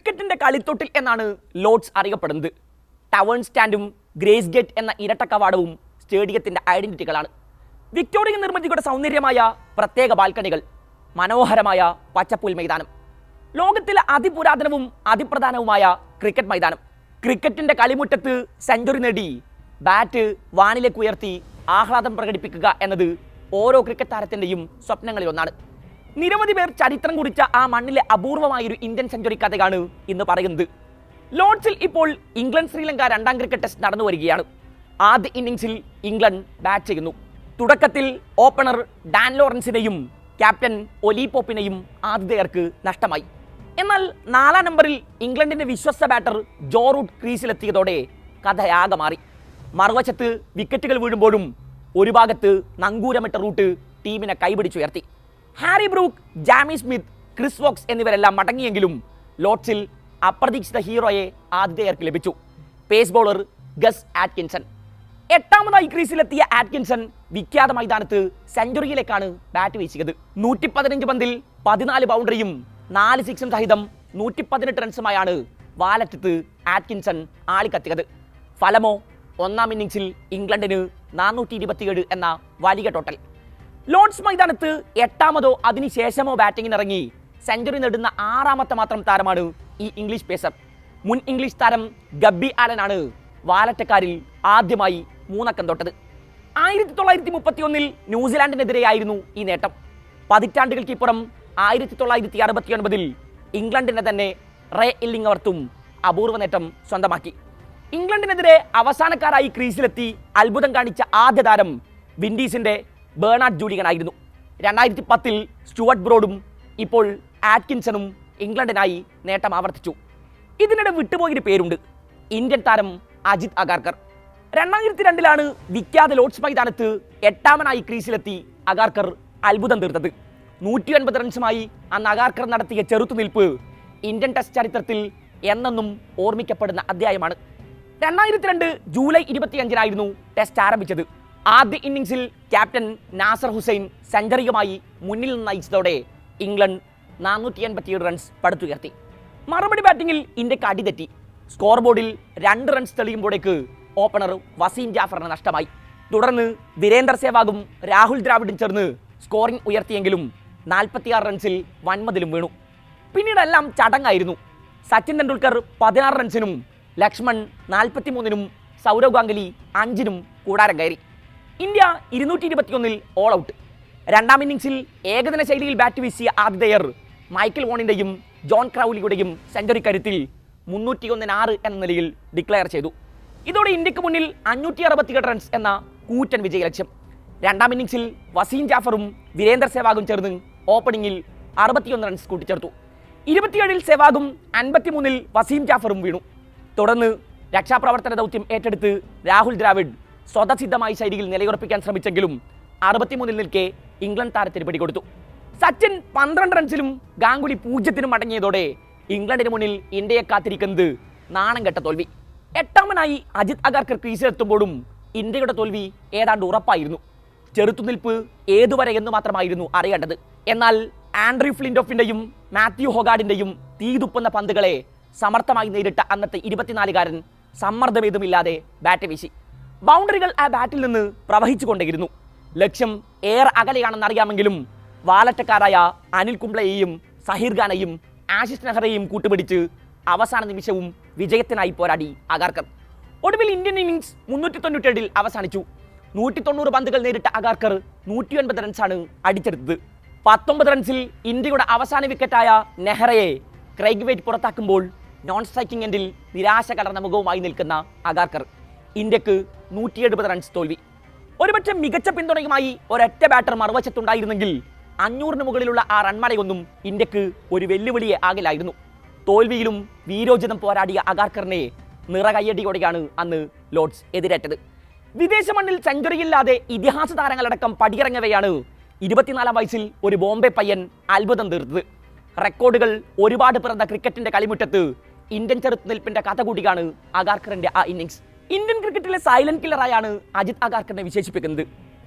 ക്രിക്കറ്റിന്റെ കളിത്തൊട്ടിൽ എന്നാണ് ലോഡ്സ് അറിയപ്പെടുന്നത്. ടവേൺ സ്റ്റാൻഡും ഗ്രേസ് ഗേറ്റ് എന്ന ഇരട്ട കവാടവും സ്റ്റേഡിയത്തിന്റെ ഐഡന്റിറ്റികളാണ്. വിക്ടോറിയൻ നിർമ്മിതിയുടെ സൗന്ദര്യമായ പ്രത്യേക ബാൽക്കണികൾ മനോഹരമായ പച്ചപ്പുൽ മൈതാനം ലോകത്തിലെ അതിപുരാതനവും അതിപ്രധാനവുമായ ക്രിക്കറ്റ് മൈതാനം. ക്രിക്കറ്റിന്റെ കളിമുറ്റത്ത് സെഞ്ചുറി നേടി ബാറ്റ് വാനിലേക്ക് ഉയർത്തി ആഹ്ലാദം പ്രകടിപ്പിക്കുക എന്നത് ഓരോ ക്രിക്കറ്റ് താരത്തിന്റെയും സ്വപ്നങ്ങളിൽ ഒന്നാണ് നിരവധി പേർ ചരിത്രം കുറിച്ച ആ മണ്ണിലെ അപൂർവമായൊരു ഇന്ത്യൻ സെഞ്ചുറി കഥയാണ് ഇന്ന് പറയുന്നത്. ലോർഡ്സിൽ ഇപ്പോൾ ഇംഗ്ലണ്ട് ശ്രീലങ്ക രണ്ടാം ക്രിക്കറ്റ് ടെസ്റ്റ് നടന്നു വരികയാണ്. ആദ്യ ഇന്നിംഗ്സിൽ ഇംഗ്ലണ്ട് ബാറ്റ് ചെയ്യുന്നു. തുടക്കത്തിൽ ഓപ്പണർ ഡാൻ ലോറൻസിനെയും ക്യാപ്റ്റൻ ഒലി പോപ്പിനെയും ആതിഥേയർക്ക് നഷ്ടമായി. എന്നാൽ നാലാം നമ്പറിൽ ഇംഗ്ലണ്ടിന്റെ വിശ്വസ്ത ബാറ്റർ ജോ റൂട്ട് ക്രീസിലെത്തിയതോടെ കഥയാകെ മാറി. മറുവശത്ത് വിക്കറ്റുകൾ വീഴുമ്പോഴും ഒരു ഭാഗത്ത് നങ്കൂരമിട്ട റൂട്ട് ടീമിനെ കൈപിടിച്ചുയർത്തി. Harry Brook Jamie Smith Chris Woakes എന്നിവരെല്ലാം മടങ്ങിയെങ്കിലും ലോർഡ്സിൽ അപ്രതീക്ഷിത ഹീറോയെ ആതിഥേയർക്ക് ലഭിച്ചു. Pace bowler Gus Atkinson. എട്ടാമതായി ക്രീസിലെത്തിയ ആറ്റ്കിൻസൺ വിഖ്യാത മൈതാനത്ത് സെഞ്ചുറിയിലേക്കാണ് ബാറ്റ് വീശിയത്. നൂറ്റി പതിനഞ്ച് പന്തിൽ പതിനാല് ബൗണ്ടറിയും നാല് സിക്സും സഹിതം നൂറ്റി പതിനെട്ട് റൺസുമായാണ് വാലറ്റത്ത് ആറ്റ്കിൻസൺ ആളിക്കത്തിയത്. ഫലമോ ഒന്നാം ഇന്നിംഗ്സിൽ ഇംഗ്ലണ്ടിന് നാനൂറ്റി ഇരുപത്തിയേഴ് എന്ന വലിയ ടോട്ടൽ. ലോർഡ്സ് മൈതാനത്ത് എട്ടാമതോ അതിനുശേഷമോ ബാറ്റിംഗിന് ഇറങ്ങി സെഞ്ചുറി നേടുന്ന ആറാമത്തെ മാത്രം താരമാണ് ഈ ഇംഗ്ലീഷ് പേസർ. മുൻ ഇംഗ്ലീഷ് താരം ഗബ്ബി ആലനാണ് വാലറ്റക്കാരിൽ ആദ്യമായി മൂന്നക്കം തൊട്ടത്. ആയിരത്തി തൊള്ളായിരത്തി മുപ്പത്തി ഒന്നിൽ ന്യൂസിലാൻഡിനെതിരെയായിരുന്നു ഈ നേട്ടം. പതിറ്റാണ്ടുകൾക്കിപ്പുറം ആയിരത്തി തൊള്ളായിരത്തി അറുപത്തി ഒൻപതിൽ ഇംഗ്ലണ്ടിനെ തന്നെ റേ ഇല്ലിംഗവർത്തും അപൂർവ നേട്ടം സ്വന്തമാക്കി. ഇംഗ്ലണ്ടിനെതിരെ അവസാനക്കാരായി ക്രീസിലെത്തി അത്ഭുതം കാണിച്ച ആദ്യ താരം വിൻഡീസിന്റെ ബേണാഡ് ജൂലിയൻ ആയിരുന്നു രണ്ടായിരത്തി പത്തിൽ സ്റ്റുവർട്ട് ബ്രോഡും ഇപ്പോൾ ആറ്റ്കിൻസണും ഇംഗ്ലണ്ടിനായി നേട്ടം ആവർത്തിച്ചു. ഇതിനിടെ വിട്ടുപോയൊരു പേരുണ്ട്. ഇന്ത്യൻ താരം അജിത് അഗാർക്കർ. രണ്ടായിരത്തി രണ്ടിലാണ് വിഖ്യാത ലോഡ്സ് മൈതാനത്ത് എട്ടാമനായി ക്രീസിലെത്തി അഗാർക്കർ അത്ഭുതം തീർത്തത്. നൂറ്റി ഒൻപത് റൺസുമായി അന്ന് അഗാർക്കർ നടത്തിയ ചെറുത്തുനിൽപ്പ് ഇന്ത്യൻ ടെസ്റ്റ് ചരിത്രത്തിൽ എന്നെന്നും ഓർമ്മിക്കപ്പെടുന്ന അധ്യായമാണ്. രണ്ടായിരത്തി രണ്ട് ജൂലൈ ഇരുപത്തിയഞ്ചിനായിരുന്നു ടെസ്റ്റ് ആരംഭിച്ചത്. ആദ്യ ഇന്നിംഗ്സിൽ ക്യാപ്റ്റൻ നാസർ ഹുസൈൻ സെഞ്ചറിയുമായി മുന്നിൽ നയിച്ചതോടെ ഇംഗ്ലണ്ട് നാനൂറ്റി എൺപത്തിയേഴ് റൺസ് പടുത്തുയർത്തി. മറുപടി ബാറ്റിംഗിൽ ഇന്ത്യയ്ക്ക് അടിതെറ്റി. സ്കോർ ബോർഡിൽ രണ്ട് റൺസ് തെളിയുമ്പോഴേക്ക് ഓപ്പണർ വസീം ജാഫറിന് നഷ്ടമായി. തുടർന്ന് വീരേന്ദർ സേവാഗും രാഹുൽ ദ്രാവിഡും ചേർന്ന് സ്കോറിംഗ് ഉയർത്തിയെങ്കിലും നാൽപ്പത്തിയാറ് റൺസിൽ വൻമതിലും വീണു. പിന്നീടെല്ലാം ചടങ്ങായിരുന്നു. സച്ചിൻ തെണ്ടുൽക്കർ പതിനാറ് റൺസിനും ലക്ഷ്മൺ നാൽപ്പത്തിമൂന്നിനും സൗരവ് ഗാംഗുലി അഞ്ചിനും കൂടാരം കയറി. ഇന്ത്യ ഇരുന്നൂറ്റി ഇരുപത്തിയൊന്നിൽ ഓൾ ഔട്ട് രണ്ടാം ഇന്നിംഗ്സിൽ ഏകദിന ശൈലിയിൽ ബാറ്റ് വീശിയ ആതിഥേയർ മൈക്കൽ വോണിന്റെയും ജോൺ ക്രൗലിയുടെയും സെഞ്ചുറി കരുത്തിൽ മുന്നൂറ്റിയൊന്നിന് ആറ് എന്ന നിലയിൽ ഡിക്ലെയർ ചെയ്തു. ഇതോടെ ഇന്ത്യയ്ക്ക് മുന്നിൽ അഞ്ഞൂറ്റി അറുപത്തിയെട്ട് റൺസ് എന്ന കൂറ്റൻ വിജയ ലക്ഷ്യം. രണ്ടാം ഇന്നിംഗ്സിൽ വസീം ജാഫറും വീരേന്ദർ സെവാഗും ചേർന്ന് ഓപ്പണിംഗിൽ അറുപത്തിയൊന്ന് റൺസ് കൂട്ടിച്ചേർത്തു. ഇരുപത്തിയേഴിൽ സെവാഗും അൻപത്തിമൂന്നിൽ വസീം ജാഫറും വീണു. തുടർന്ന് രക്ഷാപ്രവർത്തന ദൗത്യം ഏറ്റെടുത്ത് രാഹുൽ ദ്രാവിഡ് സ്വതസിദ്ധമായ ശൈലിയിൽ നിലയുറപ്പിക്കാൻ ശ്രമിച്ചെങ്കിലും അറുപത്തിമൂന്നിൽ നിൽക്കെ ഇംഗ്ലണ്ട് താരത്തിന് പിടികൊടുത്തു. സച്ചിൻ പന്ത്രണ്ട് റൺസിലും ഗാംഗുലി പൂജ്യത്തിനും മടങ്ങിയതോടെ ഇംഗ്ലണ്ടിന് മുന്നിൽ ഇന്ത്യയെ കാത്തിരിക്കുന്നത് നാണം കെട്ട തോൽവി. എട്ടാമനായി അജിത് അഗാർക്കർ ക്രീസിലെത്തുമ്പോഴും ഇന്ത്യയുടെ തോൽവി ഏതാണ്ട് ഉറപ്പായിരുന്നു. ചെറുത്തുനിൽപ്പ് ഏതുവരെ എന്ന് മാത്രമായിരുന്നു അറിയേണ്ടത്. എന്നാൽ ആൻഡ്രി ഫ്ലിൻഡോഫിന്റെയും മാത്യു ഹൊഗാഡിന്റെയും തീതുപ്പുന്ന പന്തുകളെ സമർത്ഥമായി നേരിട്ട അന്നത്തെ ഇരുപത്തിനാലുകാരൻ സമ്മർദ്ദമേതുമില്ലാതെ ബാറ്റ് വീശി. ബൗണ്ടറികൾ ആ ബാറ്റിൽ നിന്ന് പ്രവഹിച്ചു കൊണ്ടേയിരുന്നു ലക്ഷ്യം ഏറെ അകലെയാണെന്നറിയാമെങ്കിലും വാലറ്റക്കാരായ അനിൽ കുംബ്ലയെയും സഹീർ ഖാനെയും ആശിഷ് നെഹ്റയെയും കൂട്ടുപിടിച്ച് അവസാന നിമിഷവും വിജയത്തിനായി പോരാടി അഗാർക്കർ. ഒടുവിൽ ഇന്ത്യൻ ഇന്നിംഗ്സ് മുന്നൂറ്റി തൊണ്ണൂറ്റേഴിൽ അവസാനിച്ചു. നൂറ്റി തൊണ്ണൂറ് പന്തുകൾ നേരിട്ട അഗാർക്കർ നൂറ്റി ഒൻപത് റൺസാണ് അടിച്ചെടുത്തത്. പത്തൊമ്പത് റൺസിൽ ഇന്ത്യയുടെ അവസാന വിക്കറ്റായ നെഹ്റയെ ക്രൈഗ് വെയിറ്റ് പുറത്താക്കുമ്പോൾ നോൺ സ്ട്രൈക്കിംഗ് എൻഡിൽ നിരാശ കലർന്ന മുഖവുമായി നിൽക്കുന്ന അഗാർക്കർ. ഇന്ത്യയ്ക്ക് നൂറ്റി എഴുപത് റൺസ് തോൽവി. ഒരുപക്ഷെ മികച്ച പിന്തുണയുമായി ഒരൊറ്റ ബാറ്റർ മറുവശത്തുണ്ടായിരുന്നെങ്കിൽ അഞ്ഞൂറിന് മുകളിലുള്ള ആ റൺമടയൊന്നും ഇന്ത്യയ്ക്ക് ഒരു വെല്ലുവിളിയെ ആകില്ലായിരുന്നു. തോൽവിയിലും വീരോചിതം പോരാടിയ അഗാർക്കറിനെ നിറകയ്യടിയോടെയാണ് അന്ന് ലോഡ്സ് എതിരേറ്റത്. വിദേശ മണ്ണിൽ സെഞ്ചുറിയില്ലാതെ ഇതിഹാസ താരങ്ങളടക്കം പടിയിറങ്ങവെയാണ് ഇരുപത്തിനാലാം വയസ്സിൽ ഒരു ബോംബെ പയ്യൻ അത്ഭുതം തീർത്തത്. റെക്കോർഡുകൾ ഒരുപാട് പിറന്ന ക്രിക്കറ്റിന്റെ കളിമുറ്റത്ത് ഇന്ത്യൻ ചെറുത്തുനിൽപ്പിന്റെ കഥ കൂടിയാണ് അഗാർക്കറിന്റെ ആ ഇന്നിംഗ്സ് ഇന്ത്യൻ ക്രിക്കറ്റിലെ സൈലന്റ് കില്ലറായാണ് അജിത് അഗാർക്കറിനെ വിശേഷിപ്പിക്കുന്നത്.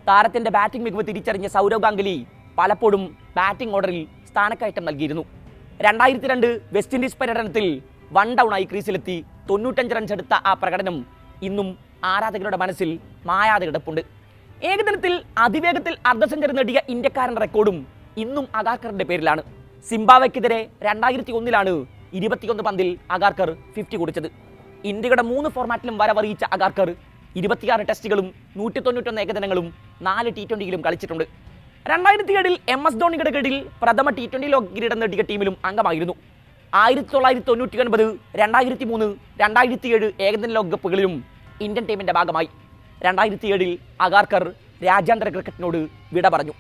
താരത്തിന്റെ ബാറ്റിംഗ് മികവ് തിരിച്ചറിഞ്ഞ സൗരവ് ഗാംഗുലി പലപ്പോഴും ബാറ്റിംഗ് ഓർഡറിൽ സ്ഥാനക്കയറ്റം നൽകിയിരുന്നു. രണ്ടായിരത്തി രണ്ട് വെസ്റ്റ് ഇൻഡീസ് പര്യടനത്തിൽ വൺ ഡൗൺ ആയി ക്രീസിലെത്തി തൊണ്ണൂറ്റഞ്ച് റൺസ് എടുത്ത ആ പ്രകടനം ഇന്നും ആരാധകരുടെ മനസ്സിൽ മായാതെ കിടപ്പുണ്ട്. ഏകദിനത്തിൽ അതിവേഗത്തിൽ അർദ്ധ സെഞ്ചുറി നേടിയ ഇന്ത്യക്കാരൻ റെക്കോർഡും ഇന്നും അഗാർക്കറിന്റെ പേരിലാണ്. സിംബാവയ്ക്കെതിരെ രണ്ടായിരത്തി ഒന്നിലാണ് ഇരുപത്തിയൊന്ന് പന്തിൽ അഗാർക്കർ ഫിഫ്റ്റി കുടിച്ചത് ഇന്ത്യയുടെ മൂന്ന് ഫോർമാറ്റിലും വരവറിയിച്ച അഗാർക്കർ ഇരുപത്തിയാറ് ടെസ്റ്റുകളും നൂറ്റി തൊണ്ണൂറ്റൊന്ന് ഏകദിനങ്ങളും നാല് ടി ട്വന്റിയിലും കളിച്ചിട്ടുണ്ട്. രണ്ടായിരത്തി ഏഴിൽ എം എസ് ധോണിയുടെ കീഴിൽ പ്രഥമ ടി ട്വന്റി ലോക കിരീടം നേടിയ ടീമിലും അംഗമായിരുന്നു. ആയിരത്തി തൊള്ളായിരത്തി തൊണ്ണൂറ്റി ഒൻപത് രണ്ടായിരത്തി മൂന്ന് രണ്ടായിരത്തി ഏഴ് ഏകദിന ലോകകപ്പുകളിലും ഇന്ത്യൻ ടീമിന്റെ ഭാഗമായി. രണ്ടായിരത്തി ഏഴിൽ അഗാർക്കർ രാജ്യാന്തര ക്രിക്കറ്റിനോട് വിട പറഞ്ഞു.